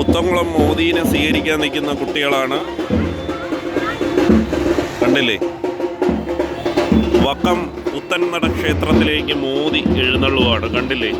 പുത്തംകുളം മോദീനെ സ്വീകരിക്കാൻ നിൽക്കുന്ന കുട്ടികളാണ്. കണ്ടില്ലേ? വക്കം പുത്തൻനട ക്ഷേത്രത്തിലേക്ക് മോദി എഴുന്നള്ളുവാണ്. കണ്ടില്ലേ?